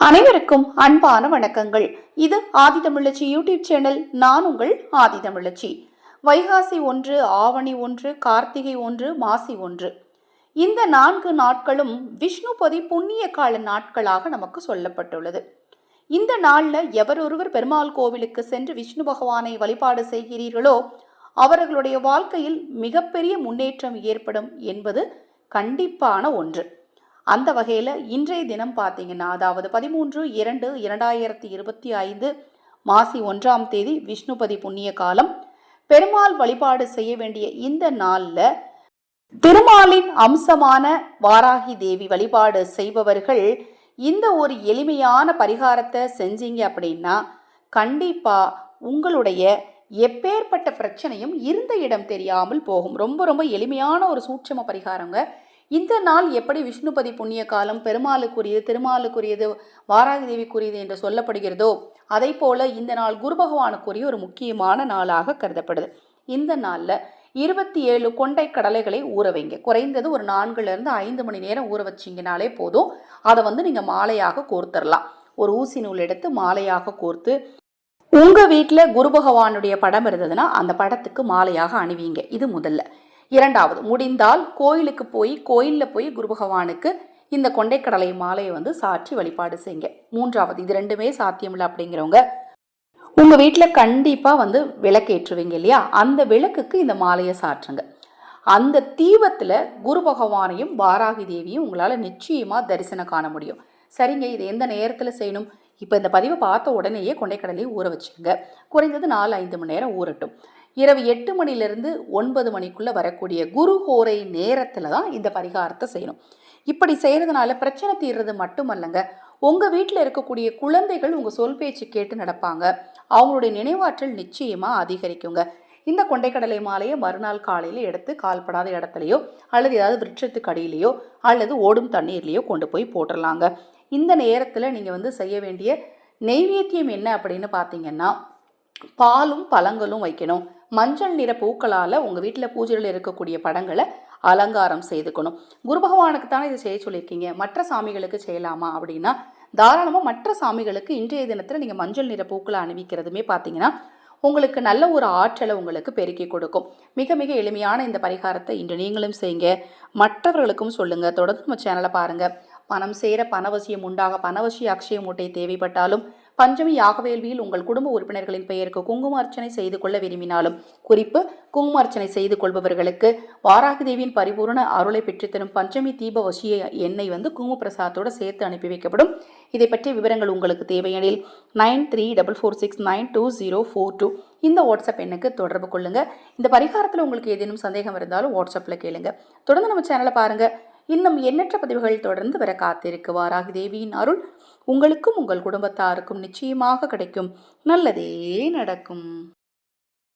அனைவருக்கும் அன்பான வணக்கங்கள். இது ஆதிதமிழச்சி யூடியூப் சேனல் நான் உங்கள் ஆதிதமிழச்சி. வைகாசி ஒன்று ஆவணி ஒன்று கார்த்திகை ஒன்று மாசி ஒன்று. இந்த நான்கு நாட்களும் விஷ்ணுபதி புண்ணிய கால நாட்களாக நமக்கு சொல்லப்பட்டுள்ளது. இந்த நாளில் எவரொருவர் பெருமாள் கோவிலுக்கு சென்று விஷ்ணு பகவானை வழிபாடு செய்கிறீர்களோ அவர்களுடைய வாழ்க்கையில் மிகப்பெரிய முன்னேற்றம் ஏற்படும் என்பது கண்டிப்பான ஒன்று. அந்த வகையில் இன்றைய தினம் பார்த்தீங்கன்னா அதாவது பதிமூன்று இரண்டு இரண்டாயிரத்தி இருபத்தி ஐந்து மாசி ஒன்றாம் தேதி விஷ்ணுபதி புண்ணிய காலம் பெருமாள் வழிபாடு செய்ய வேண்டிய இந்த நாளில் திருமாலின் அம்சமான வாராகி தேவி வழிபாடு செய்பவர்கள் இந்த ஒரு எளிமையான பரிகாரத்தை செஞ்சீங்க அப்படின்னா கண்டிப்பாக உங்களுடைய எப்பேற்பட்ட பிரச்சனையும் இருந்த இடம் தெரியாமல் போகும். ரொம்ப ரொம்ப எளிமையான ஒரு சூட்சம பரிகாரங்க. இந்த நாள் எப்படி விஷ்ணுபதி புண்ணிய காலம் பெருமாளுக்குரியது திருமாலுக்குரியது வாராகி தேவிக்குரியது என்று சொல்லப்படுகிறதோ அதை போல இந்த நாள் குரு பகவானுக்குரிய ஒரு முக்கியமான நாளாக கருதப்படுது. இந்த நாளில் இருபத்தி ஏழு கொண்டை கடலைகளை ஊற வைங்க. குறைந்தது ஒரு நான்குலேருந்து ஐந்து மணி நேரம் ஊற வச்சிங்கனாலே போதும். அதை வந்து நீங்கள் மாலையாக கோர்த்துடலாம் ஒரு ஊசி நூல் எடுத்து மாலையாக கோர்த்து உங்கள் வீட்டில் குரு பகவானுடைய படம் இருந்ததுன்னா அந்த படத்துக்கு மாலையாக அணிவீங்க. இது முதல்ல. இரண்டாவது முடிந்தால் கோயிலுக்கு போய் கோயிலில் போய் குரு பகவானுக்கு இந்த கொண்டைக்கடலை மாலையை வந்து சாற்றி வழிபாடு செய்யுங்க. மூன்றாவது இது ரெண்டுமே சாத்தியமில்லை அப்படிங்கிறவங்க உங்கள் வீட்டில் கண்டிப்பாக வந்து விளக்கேற்றுவீங்க இல்லையா? அந்த விளக்குக்கு இந்த மாலையை சாற்றுங்க. அந்த தீபத்தில் குரு பகவானையும் பாராகி தேவியும் உங்களால் நிச்சயமாக தரிசனம் காண முடியும். சரிங்க இது எந்த நேரத்தில் செய்யணும்? இப்போ இந்த பதிவை பார்த்த உடனேயே கொண்டைக்கடலையை ஊற வச்சுருங்க குறைந்தது நாலு ஐந்து மணி நேரம் ஊறட்டும். இரவு எட்டு மணிலிருந்து ஒன்பது மணிக்குள்ளே வரக்கூடிய குரு ஹோரை நேரத்தில் தான் இந்த பரிகாரத்தை செய்யணும். இப்படி செய்கிறதுனால பிரச்சனை தீர்றது மட்டுமல்லங்க. உங்கள் வீட்டில் இருக்கக்கூடிய குழந்தைகள் உங்கள் சொல் பேச்சு கேட்டு நடப்பாங்க. அவங்களுடைய நினைவாற்றல் நிச்சயமாக அதிகரிக்குங்க. இந்த கொண்டைக்கடலை மாலையை மறுநாள் காலையில் எடுத்து கால்படாத இடத்துலையோ அல்லது ஏதாவது விருட்சத்துக்கு அடியிலையோ அல்லது ஓடும் தண்ணீர்லேயோ கொண்டு போய் போட்டுடலாங்க இந்த நேரத்தில் நீங்கள் வந்து செய்ய வேண்டிய நெய்வேத்தியம் என்ன அப்படின்னு பார்த்தீங்கன்னா பாலும் பழங்களும் வைக்கணும். மஞ்சள் நிற பூக்களால் உங்கள் வீட்டில் பூஜையில் இருக்கக்கூடிய படங்களை அலங்காரம் செய்துக்கணும். குரு பகவானுக்கு தானே இதை செய்ய சொல்லியிருக்கீங்க? மற்ற சாமிகளுக்கு செய்யலாமா அப்படின்னா தாராளமாக மற்ற சாமிகளுக்கு இன்றைய தினத்தில் நீங்கள் மஞ்சள் நிற பூக்களை அணிவிக்கிறதுமே பார்த்தீங்கன்னா உங்களுக்கு நல்ல ஒரு ஆற்றலை உங்களுக்கு பெருக்கி கொடுக்கும். மிக மிக எளிமையான இந்த பரிகாரத்தை இன்று நீங்களும் செய்யுங்க. மற்றவர்களுக்கும் சொல்லுங்கள் தொடர்ந்து நம்ம சேனலை பாருங்கள் பணம் சேர பணவசியம் உண்டாக பணவசிய அக்ஷய மூட்டை தேவைப்பட்டாலும் பஞ்சமி யாகவேள்வியில் உங்கள் குடும்ப உறுப்பினர்களின் பெயருக்கு குங்கும அர்ச்சனை செய்து கொள்ள விரும்பினாலும் குறிப்பு குங்கும அர்ச்சனை செய்து கொள்பவர்களுக்கு வாராகி தேவியின் பரிபூர்ண அருளை பெற்றுத்தரும் பஞ்சமி தீப வசிய எண்ணெய் வந்து குங்கும பிரசாதத்தோடு சேர்த்து அனுப்பி வைக்கப்படும். இதை பற்றிய விவரங்கள் உங்களுக்கு தேவையெனில் nine three double four six nine two zero four two இந்த வாட்ஸ்அப் எண்ணுக்கு தொடர்பு கொள்ளுங்கள் இந்த பரிகாரத்தில் உங்களுக்கு ஏதேனும் சந்தேகம் இருந்தாலும் வாட்ஸ்அப்பில் கேளுங்க. தொடர்ந்து நம்ம சேனலை பாருங்கள் இன்னும் எண்ணற்ற பதிவுகள் தொடர்ந்து வர காத்திருக்குவாராக தேவியின் அருள். உங்களுக்கும் உங்கள் குடும்பத்தாருக்கும் நிச்சயமாக கிடைக்கும். நல்லதே நடக்கும்.